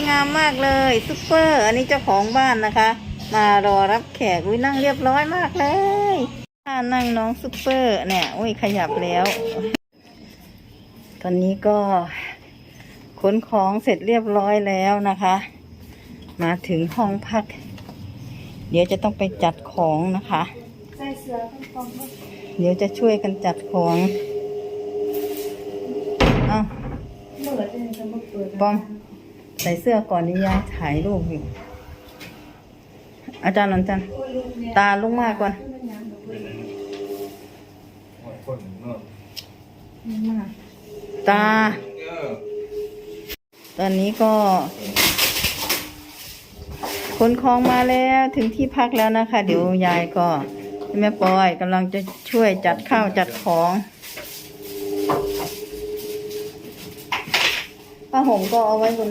วยงามมากเลยซุปเปอร์ อันนี้เจ้าของบ้านนะคะ มารอรับแขกอุ้ยนั่งเรียบร้อยมากเลยท่านั่งน้องซุปเปอร์เนี่ยอุ้ยขยับแล้ว ตอนนี้ก็ขนของเสร็จเรียบร้อยแล้วนะคะ มาถึงห้องพัก เดี๋ยวจะต้องไปจัดของนะคะใส่เสื้อเป็นฟองก็เดี๋ยวจะช่วยกันจัดของเอาเหมือนเป็นสมุดเปิดปอม ใส่เสื้อก่อนนี่ยายถ่ายรูปอยู่ อาจารย์นนจันตาลงมากก่อนคนเนาตา ตอนนี้ก็ขนของมาแล้วถึงที่พักแล้วนะคะ เดี๋ยวยายก็แม่ปอยกำลังจะช่วยจัดข้าวจัดของผ้าห่มก็เอาไว้บน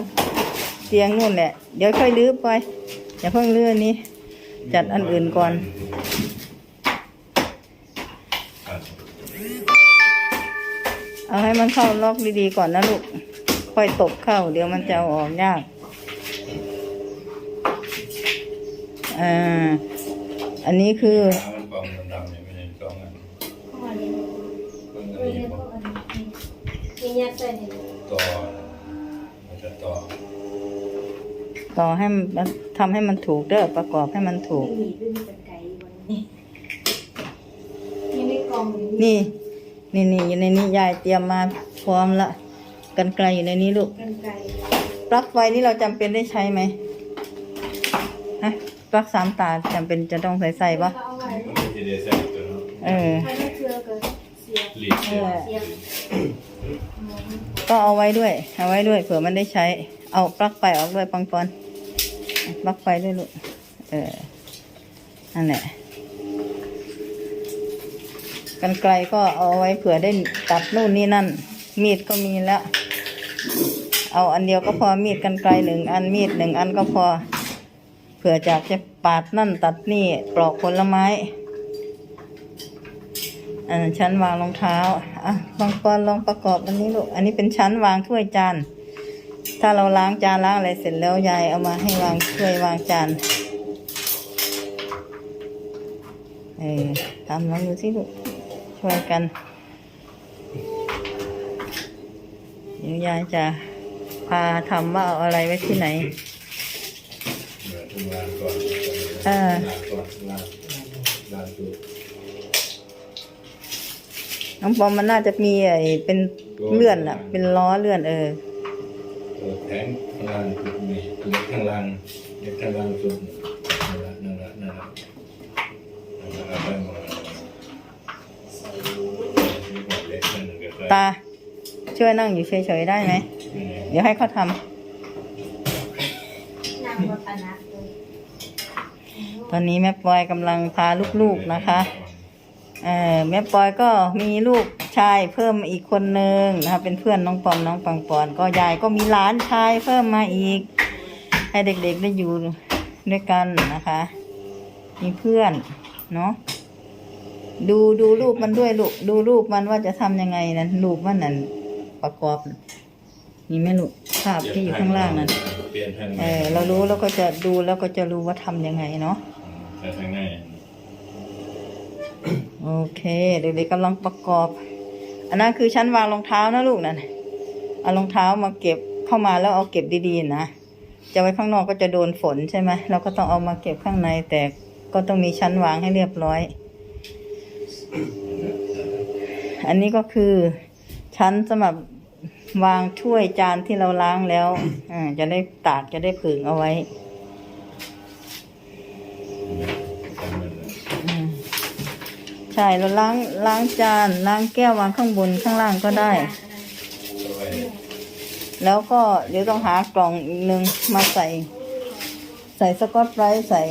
เตียงนู่นแหละ เดี๋ยวค่อยลื้อไป อย่าเพิ่งลื้อนนี้ จัดอันอื่นก่อนเอาให้มันเข้าล็อกดีๆก่อนนะลูก ค่อยตบเข้า เดี๋ยวมันจะเอาออกยากอ่าอันนี้คือมันกองดำๆเนี่ยไม่ใช่กองอันข้อนี้เพิ่งเออันอนี้เนี่ยบพอวกกอันนี้มียัดใส่ในต่อมันจะต่อ ต่อให้มันทำให้มันถูกเด้อประกอบให้มันถูกมีด้วยมีกันไก่วันนี้นี่ไม่กล่องนี่ นี่นี่อยู่ในนี้ยายเตรียมมาพร้อมละกันไกลอยู่ในนี้ลูกกันไก่ปลั๊กไฟนี่เราจำเป็นได้ใช้ไหมฮะปลั๊กสามตาจำเป็นจะต้องใส่ใส่ปะเอาไว้มันไม่ใช่เดซน์ตัวเนาะเออ ถ้าไม่เชื่อก็เสียหลีดเออเสียก็เอาไว้ด้วย เอาไว้ด้วย เผื่อมันได้ใช้ เอาปลั๊กไฟออกด้วยปังปอน ปลั๊กไฟด้วยลูก เออนั่นแหละกันไกลก็เอาไว้เผื่อได้ตัดนู่นนี่นั่น มีดก็มีแล้ว เอาอันเดียวก็พอมีดกันไกลหนึ่งอันมีดหนึ่งอันก็พอ เผื่อจากจะปาดนั่นตัดนี่ปลอกผลไม้อันชั้นวางรองเท้า อะบางปอนลองประกอบอันนี้ลูก อันนี้เป็นชั้นวางถ้วยจาน ถ้าเราล้างจานล้างอะไรเสร็จแล้วยายเอามาให้วางถ้วยวางจานเออทำลองดูสิลูกช่วยกัน เดี๋ยวยายจะพาทำว่าเอาอะไรไว้ที่ไหนเอนทุกงานก่อนเอองานก่อนงานงานตัวน้องปอมมันน่าจะมีไอ้เป็นเลื่อนอะเป็นล้อเลื่อนเออ ตัวแทงข้างล่างจุดนี้ตัวข้างล่างเด็กข้างล่างสุดนั่นละนั่นละนั่นละนั่นละไปหมดมีหมดตาช่วยนั่งอยู่เฉยๆได้ไหม เดี๋ยวให้เขาทำตอนนี้แม่ปอยกำลังพาลูกๆนะคะ แม่ปอยก็มีลูกชายเพิ่มอีกคนนึงนะคะเป็นเพื่อนน้องปอมน้องปังปอน ก็ยายก็มีหลานชายเพิ่มมาอีก ให้เด็กๆได้อยู่ด้วยกันนะคะ มีเพื่อนเนาะดูดูรูปมันด้วยลูกดูรูปมันว่าจะทำยังไงนั่นรูปมันนั่นประกอบมีไหมลูกภาพที่อยู่ข้างล่างนั่นเปลี่ยนทางเออเรารู้แล้วก็จะดูแล้วก็จะรู้ว่าทำยังไงเนาะแต่ทางใน โอเค เด็กๆกำลังประกอบ อันนั้นคือชั้นวางรองเท้านะลูกนั่นเอารองเท้ามาเก็บเข้ามาแล้วเอาเก็บดีๆนะจะไว้ข้างนอกก็จะโดนฝนใช่ไหมเราก็ต้องเอามาเก็บข้างในแต่ก็ต้องมีชั้นวางให้เรียบร้อย อันนี้ก็คือชั้นสำหรับวางถ้วยจานที่เราล้างแล้ว อ่า จะได้ตากจะได้ผึ่งเอาไว้ ทางนั้น อืมใช่เราล้างล้างจานล้างแก้ววางข้างบนข้างล่างก็ได้ แล้วก็เดี๋ยวต้องหากล่องอีกหนึ่งมาใส่ ใส่สกอตไบรท์ใส่